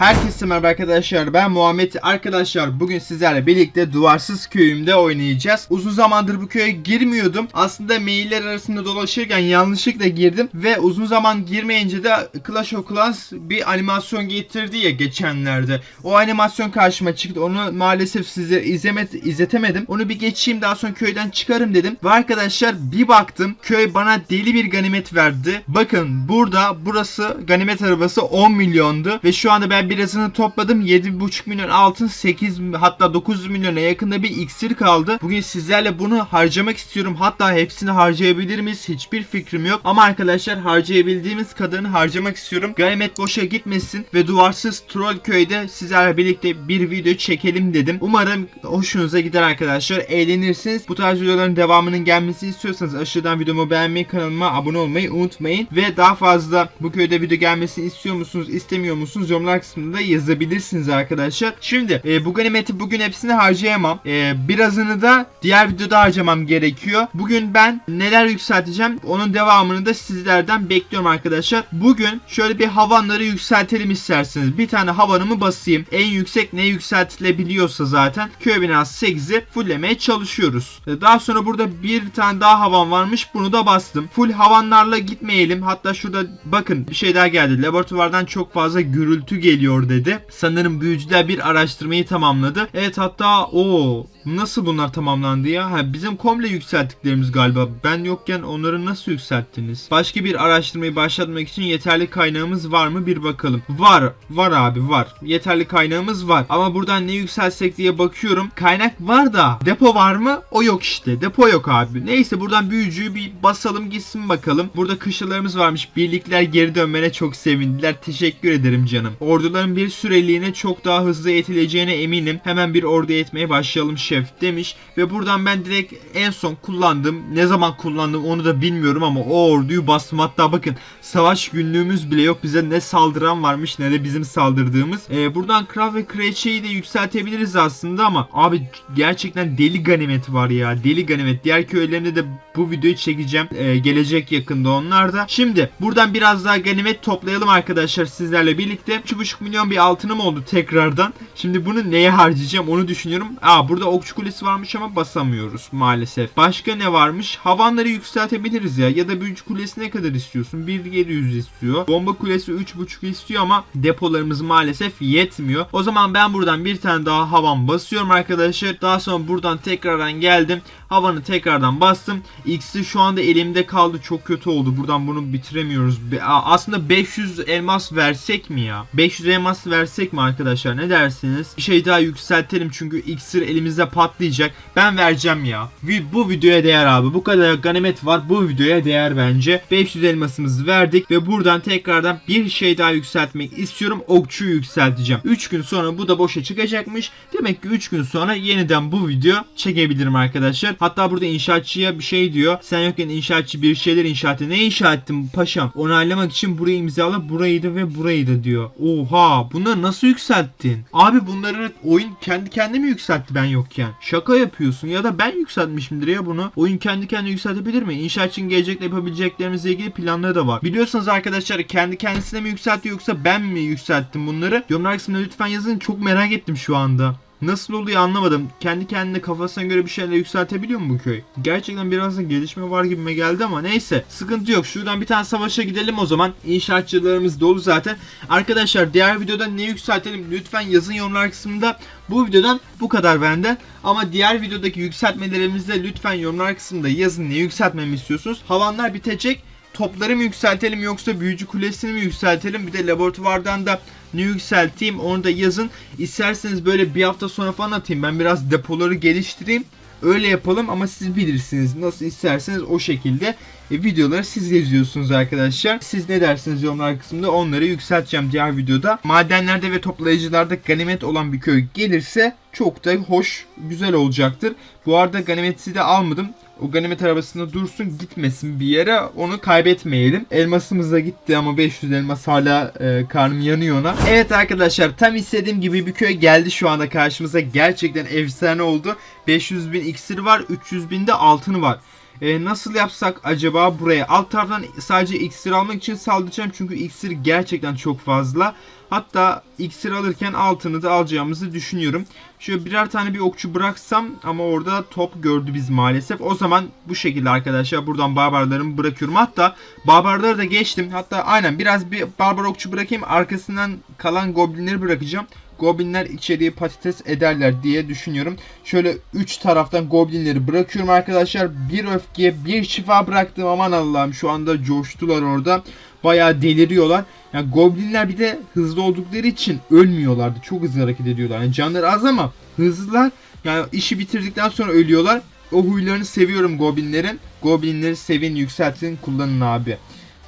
Herkese merhaba arkadaşlar ben Muhammed. Arkadaşlar bugün sizlerle birlikte duvarsız köyümde oynayacağız. Uzun zamandır bu köye girmiyordum. Aslında mailler arasında dolaşırken yanlışlıkla girdim ve uzun zaman girmeyince de Clash of Clans bir animasyon getirdi ya geçenlerde. O animasyon karşıma çıktı. Onu maalesef size izlemet izletemedim. Onu bir geçeyim daha sonra köyden çıkarım dedim. Ve arkadaşlar bir baktım köy bana deli bir ganimet verdi. Bakın burada burası ganimet arabası 10 milyondu ve şu anda ben birazını topladım 7,5 milyon altın 8 hatta 9 milyona yakında bir iksir kaldı. Bugün sizlerle bunu harcamak istiyorum. Hatta hepsini harcayabilir miyiz? Hiçbir fikrim yok. Ama arkadaşlar harcayabildiğimiz kadarını harcamak istiyorum. Ganimet boşa gitmesin ve duvarsız troll köyde sizlerle birlikte bir video çekelim dedim. Umarım hoşunuza gider arkadaşlar. Eğlenirsiniz. Bu tarz videoların devamının gelmesini istiyorsanız aşağıdan videomu beğenmeyi, kanalıma abone olmayı unutmayın. Ve daha fazla bu köyde video gelmesini istiyor musunuz, istemiyor musunuz? Yorumlar kısmında yazabilirsiniz arkadaşlar. Şimdi e, bu ganimeti bugün hepsini harcayamam. E, birazını da diğer videoda harcamam gerekiyor. Bugün ben neler yükselteceğim onun devamını da sizlerden bekliyorum arkadaşlar. Bugün şöyle bir havanları yükseltelim isterseniz. Bir tane havanımı basayım. En yüksek ne yükseltilebiliyorsa zaten köy binası 8'i fulllemeye çalışıyoruz. E, Daha sonra burada bir tane daha havan varmış. Bunu da bastım. Full havanlarla gitmeyelim. Hatta şurada bakın bir şey daha geldi. Laboratuvardan çok fazla gürültü geliyor dedi. Sanırım büyücüler bir araştırmayı tamamladı. Evet hatta o nasıl bunlar tamamlandı ya? Ha, bizim komple yükselttiklerimiz galiba. Ben yokken onları nasıl yükselttiniz? Başka bir araştırmayı başlatmak için yeterli kaynağımız var mı bir bakalım. Var. Var abi var. Yeterli kaynağımız var. Ama buradan ne yükseltsek diye bakıyorum. Kaynak var da depo var mı? O yok işte. Depo yok abi. Neyse buradan büyücüyü bir basalım gitsin bakalım. Burada kışlalarımız varmış. Birlikler geri dönmene çok sevindiler. Teşekkür ederim canım. Orduların bir süreliğine çok daha hızlı eğitileceğine eminim. Hemen bir ordu etmeye başlayalım şef demiş. Ve buradan ben direkt en son kullandım. Ne zaman kullandım onu da bilmiyorum ama o orduyu bastım. Hatta bakın savaş günlüğümüz bile yok. Bize ne saldıran varmış ne de bizim saldırdığımız. Ee, buradan kral ve kraliçeyi de yükseltebiliriz aslında ama abi gerçekten deli ganimeti var ya. Deli ganimet. Diğer köylerinde de bu videoyu çekeceğim. Ee, gelecek yakında onlar da. Şimdi buradan biraz daha ganimet toplayalım arkadaşlar sizlerle birlikte. 3,5 milyon bir altınım oldu tekrardan. Şimdi bunu neye harcayacağım onu düşünüyorum. Aa burada okçu kulesi varmış ama basamıyoruz maalesef. Başka ne varmış? Havanları yükseltebiliriz ya. Ya da büyücü kulesi ne kadar istiyorsun? 1.700 istiyor. Bomba kulesi 3.5 istiyor ama depolarımız maalesef yetmiyor. O zaman ben buradan bir tane daha havan basıyorum arkadaşlar. Daha sonra buradan tekrardan geldim. Havanı tekrardan bastım. X'i şu anda elimde kaldı. Çok kötü oldu. Buradan bunu bitiremiyoruz. Aslında 500 elmas versek mi ya? 500 elmas versek mi arkadaşlar? Ne dersiniz? Bir şey daha yükseltelim çünkü iksir elimizde patlayacak. Ben vereceğim ya. Bu videoya değer abi. Bu kadar ganimet var. Bu videoya değer bence. 500 elmasımızı verdik ve buradan tekrardan bir şey daha yükseltmek istiyorum. Okçuyu yükselteceğim. 3 gün sonra bu da boşa çıkacakmış. Demek ki 3 gün sonra yeniden bu video çekebilirim arkadaşlar. Hatta burada inşaatçıya bir şey diyor. Sen yokken inşaatçı bir şeyler inşa. Ne inşa ettim paşam? Onaylamak için burayı imzala burayı da ve burayı da diyor. Oha bunları nasıl yükselttin? Abi bunları oyun kendi kendine mi yükseltti ben yokken? Şaka yapıyorsun ya da ben yükseltmişimdir ya bunu. Oyun kendi kendine yükseltebilir mi? İnşaatçının gelecekte yapabileceklerimizle ilgili planları da var. Biliyorsanız arkadaşlar kendi kendisine mi yükseltti yoksa ben mi yükselttim bunları? Yorumlar kısmına lütfen yazın. Çok merak ettim şu anda. Nasıl oluyor anlamadım. Kendi kendine kafasına göre bir şeyler yükseltebiliyor mu bu köy? Gerçekten biraz da gelişme var gibime geldi ama neyse. Sıkıntı yok. Şuradan bir tane savaşa gidelim o zaman. İnşaatçılarımız dolu zaten. Arkadaşlar diğer videoda ne yükseltelim lütfen yazın yorumlar kısmında. Bu videodan bu kadar benden. Ama diğer videodaki yükseltmelerimizde lütfen yorumlar kısmında yazın ne yükseltmemi istiyorsunuz. Havanlar bitecek topları mı yükseltelim yoksa büyücü kulesini mi yükseltelim? Bir de laboratuvardan da ne yükselteyim onu da yazın. İsterseniz böyle bir hafta sonra falan atayım. Ben biraz depoları geliştireyim. Öyle yapalım ama siz bilirsiniz. Nasıl isterseniz o şekilde e, videoları siz yazıyorsunuz arkadaşlar. Siz ne dersiniz yorumlar kısmında onları yükselteceğim diğer videoda. Madenlerde ve toplayıcılarda ganimet olan bir köy gelirse çok da hoş, güzel olacaktır. Bu arada ganimeti de almadım. O ganimet arabasında dursun gitmesin bir yere onu kaybetmeyelim. Elmasımız da gitti ama 500 elmas hala e, karnım yanıyor ona. Evet arkadaşlar tam istediğim gibi bir köy geldi şu anda karşımıza. Gerçekten efsane oldu. 500 bin iksir var 300 bin de altını var. E, nasıl yapsak acaba buraya? Alt taraftan sadece iksir almak için saldıracağım çünkü iksir gerçekten çok fazla. Hatta iksir alırken altını da alacağımızı düşünüyorum. Şöyle birer tane bir okçu bıraksam ama orada top gördü biz maalesef. O zaman bu şekilde arkadaşlar buradan barbarlarımı bırakıyorum. Hatta barbarları da geçtim. Hatta aynen biraz bir barbar okçu bırakayım. Arkasından kalan goblinleri bırakacağım. Goblinler içeriye patates ederler diye düşünüyorum. Şöyle 3 taraftan goblinleri bırakıyorum arkadaşlar. Bir öfke, bir şifa bıraktım. Aman Allah'ım şu anda coştular orada. Bayağı deliriyorlar. Yani goblinler bir de hızlı oldukları için ölmüyorlardı. Çok hızlı hareket ediyorlar. Yani canları az ama hızlılar. Yani işi bitirdikten sonra ölüyorlar. O huylarını seviyorum goblinlerin. Goblinleri sevin, yükseltin, kullanın abi.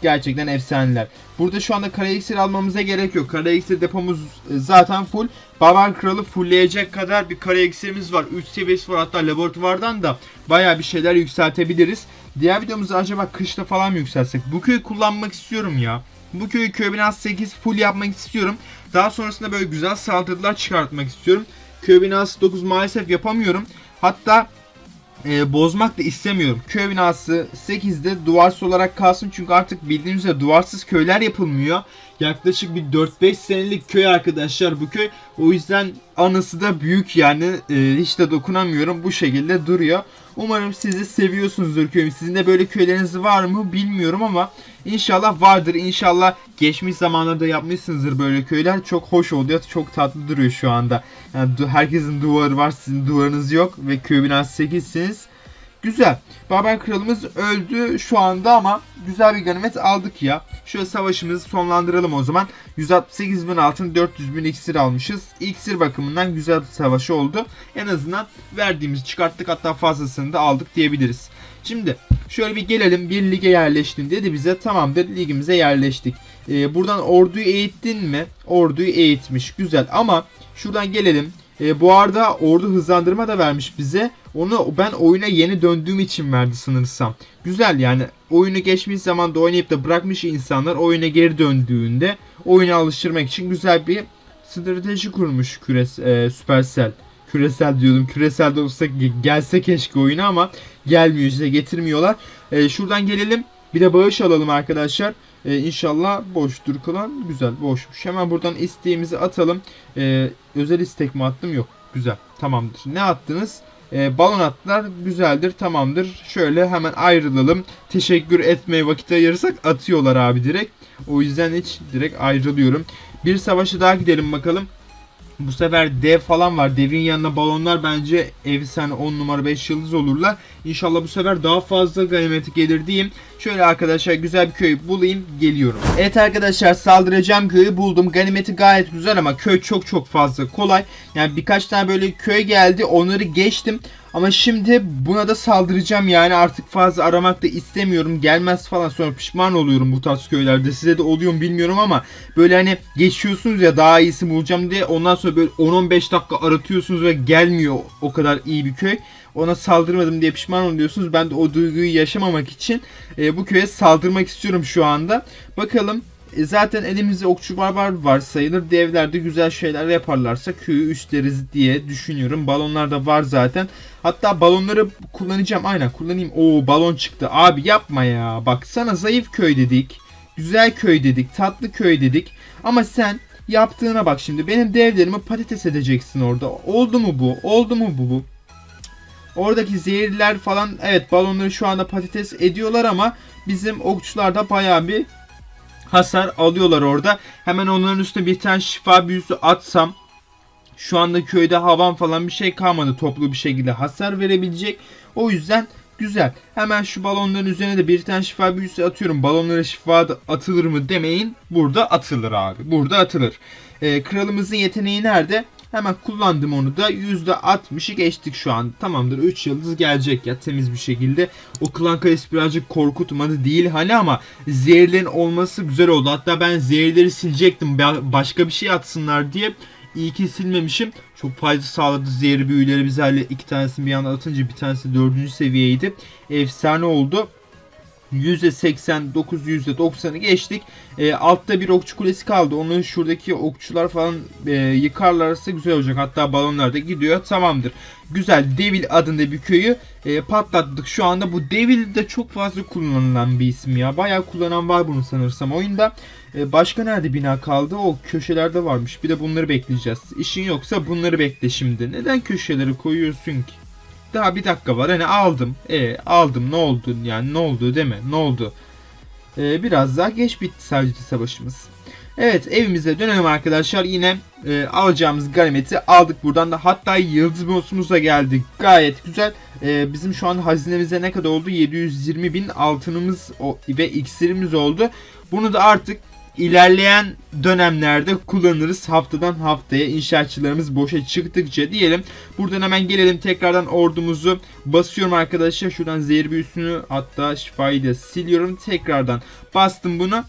Gerçekten efsaneler. Burada şu anda kara iksir almamıza gerek yok. Kara iksir depomuz e, zaten full. Barbar Kralı fullleyecek kadar bir kara iksirimiz var. 3 seviyesi var hatta laboratuvardan da baya bir şeyler yükseltebiliriz. Diğer videomuzda acaba kışta falan mı yükseltsek? Bu köyü kullanmak istiyorum ya. Bu köyü köy binası 8 full yapmak istiyorum. Daha sonrasında böyle güzel saldırılar çıkartmak istiyorum. Köy binası 9 maalesef yapamıyorum. Hatta e, bozmak da istemiyorum. Köy binası 8'de duvarsız olarak kalsın çünkü artık bildiğiniz üzere duvarsız köyler yapılmıyor. Yaklaşık bir 4-5 senelik köy arkadaşlar bu köy. O yüzden anısı da büyük yani e, hiç de dokunamıyorum. Bu şekilde duruyor. Umarım siz de seviyorsunuzdur köyümü. Sizin de böyle köyleriniz var mı bilmiyorum ama inşallah vardır. İnşallah geçmiş zamanlarda yapmışsınızdır böyle köyler. Çok hoş oluyor. Çok tatlı duruyor şu anda. Yani herkesin duvarı var. Sizin duvarınız yok. Ve köy binası 8'siniz. Güzel. Barbar kralımız öldü şu anda ama güzel bir ganimet aldık ya. Şöyle savaşımızı sonlandıralım o zaman. 168 bin altın 400 bin iksir almışız. İksir bakımından güzel bir savaş oldu. En azından verdiğimizi çıkarttık hatta fazlasını da aldık diyebiliriz. Şimdi şöyle bir gelelim bir lige yerleştin dedi bize tamamdır ligimize yerleştik. Ee, buradan orduyu eğittin mi? Orduyu eğitmiş güzel ama şuradan gelelim. Ee, bu arada ordu hızlandırma da vermiş bize. Onu ben oyuna yeni döndüğüm için verdi sanırsam. Güzel yani oyunu geçmiş zamanda oynayıp da bırakmış insanlar oyuna geri döndüğünde oyuna alıştırmak için güzel bir strateji kurmuş küres, e, Supercell. Küresel diyordum. Küresel de olsa ge- gelse keşke oyuna ama gelmiyor işte getirmiyorlar. E, şuradan gelelim. Bir de bağış alalım arkadaşlar. E, inşallah boştur kalan. Güzel boşmuş. Hemen buradan isteğimizi atalım. E, özel istek mi attım? Yok. Güzel. Tamamdır. Ne attınız? E, balon attılar. Güzeldir. Tamamdır. Şöyle hemen ayrılalım. Teşekkür etmeye vakit ayırırsak atıyorlar abi direkt. O yüzden hiç direkt ayrılıyorum. Bir savaşı daha gidelim bakalım. Bu sefer dev falan var. Devin yanına balonlar bence efsane 10 numara 5 yıldız olurlar. İnşallah bu sefer daha fazla ganimeti gelir diyeyim. Şöyle arkadaşlar güzel bir köy bulayım geliyorum. Evet arkadaşlar saldıracağım köyü buldum. Ganimeti gayet güzel ama köy çok çok fazla kolay. Yani birkaç tane böyle köy geldi onları geçtim. Ama şimdi buna da saldıracağım yani artık fazla aramak da istemiyorum. Gelmez falan sonra pişman oluyorum bu tarz köylerde. Size de oluyor mu bilmiyorum ama böyle hani geçiyorsunuz ya daha iyisi bulacağım diye ondan sonra böyle 10-15 dakika aratıyorsunuz ve gelmiyor o kadar iyi bir köy. Ona saldırmadım diye pişman oluyorsunuz. Ben de o duyguyu yaşamamak için e, bu köye saldırmak istiyorum şu anda. Bakalım zaten elimizde okçu barbar var sayılır. Devler de güzel şeyler yaparlarsa köyü üstleriz diye düşünüyorum. Balonlar da var zaten. Hatta balonları kullanacağım. Aynen kullanayım. Oo balon çıktı. Abi yapma ya. Bak sana zayıf köy dedik. Güzel köy dedik. Tatlı köy dedik. Ama sen yaptığına bak şimdi. Benim devlerimi patates edeceksin orada. Oldu mu bu? Oldu mu bu? bu? Oradaki zehirler falan evet balonları şu anda patates ediyorlar ama bizim okçular da bayağı bir hasar alıyorlar orada. Hemen onların üstüne bir tane şifa büyüsü atsam şu anda köyde havan falan bir şey kalmadı toplu bir şekilde hasar verebilecek. O yüzden güzel. Hemen şu balonların üzerine de bir tane şifa büyüsü atıyorum. Balonlara şifa atılır mı demeyin. Burada atılır abi. Burada atılır. Ee, kralımızın yeteneği nerede? Hemen kullandım onu da. %60'ı geçtik şu an. Tamamdır 3 yıldız gelecek ya temiz bir şekilde. O klan kalesi birazcık korkutmadı değil hani ama zehirlerin olması güzel oldu. Hatta ben zehirleri silecektim. Ba- Başka bir şey atsınlar diye. İyi ki silmemişim. Çok fayda sağladı zehir büyüleri bize. iki tanesini bir anda atınca bir tanesi dördüncü seviyeydi. Efsane oldu. %89 %90'ı geçtik. E, altta bir okçu kulesi kaldı. Onu şuradaki okçular falan e, yıkarlarsa güzel olacak. Hatta balonlar da gidiyor. Tamamdır. Güzel. Devil adında bir köyü e, patlattık. Şu anda bu Devil de çok fazla kullanılan bir isim ya. Bayağı kullanan var bunu sanırsam oyunda. E, başka nerede bina kaldı? O köşelerde varmış. Bir de bunları bekleyeceğiz. İşin yoksa bunları bekle şimdi. Neden köşeleri koyuyorsun ki? Daha bir dakika var. Hani aldım. E aldım. Ne oldu? Yani ne oldu mi? Ne oldu? E, biraz daha geç bitti sadece savaşımız. Evet evimize dönelim arkadaşlar. Yine e, alacağımız ganimeti aldık buradan da. Hatta yıldız bonusumuz da geldi. Gayet güzel. E, bizim şu an hazinemize ne kadar oldu? 720 bin altınımız ve iksirimiz oldu. Bunu da artık ilerleyen dönemlerde kullanırız haftadan haftaya inşaatçılarımız boşa çıktıkça diyelim. Buradan hemen gelelim tekrardan ordumuzu basıyorum arkadaşlar. Şuradan zehir büyüsünü hatta şifayı da siliyorum. Tekrardan bastım bunu.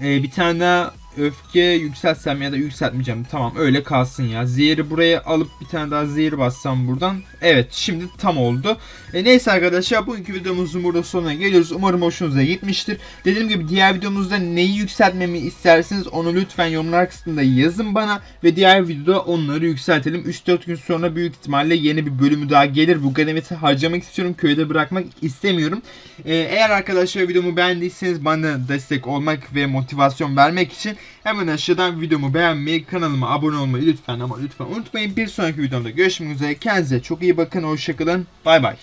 Ee, bir tane daha öfke yükseltsem ya da yükseltmeyeceğim. Tamam öyle kalsın ya. Zehri buraya alıp bir tane daha zehir bassam buradan. Evet şimdi tam oldu. E, neyse arkadaşlar bugünkü videomuzun burada sonuna geliyoruz. Umarım hoşunuza gitmiştir. Dediğim gibi diğer videomuzda neyi yükseltmemi isterseniz onu lütfen yorumlar kısmında yazın bana. Ve diğer videoda onları yükseltelim. 3-4 gün sonra büyük ihtimalle yeni bir bölümü daha gelir. Bu ganimeti harcamak istiyorum. Köyde bırakmak istemiyorum. E, eğer arkadaşlar videomu beğendiyseniz bana destek olmak ve motivasyon vermek için hemen aşağıdan videomu beğenmeyi, kanalıma abone olmayı lütfen ama lütfen unutmayın. Bir sonraki videomda görüşmek üzere. Kendinize çok iyi bakın. Hoşçakalın. Bay bay.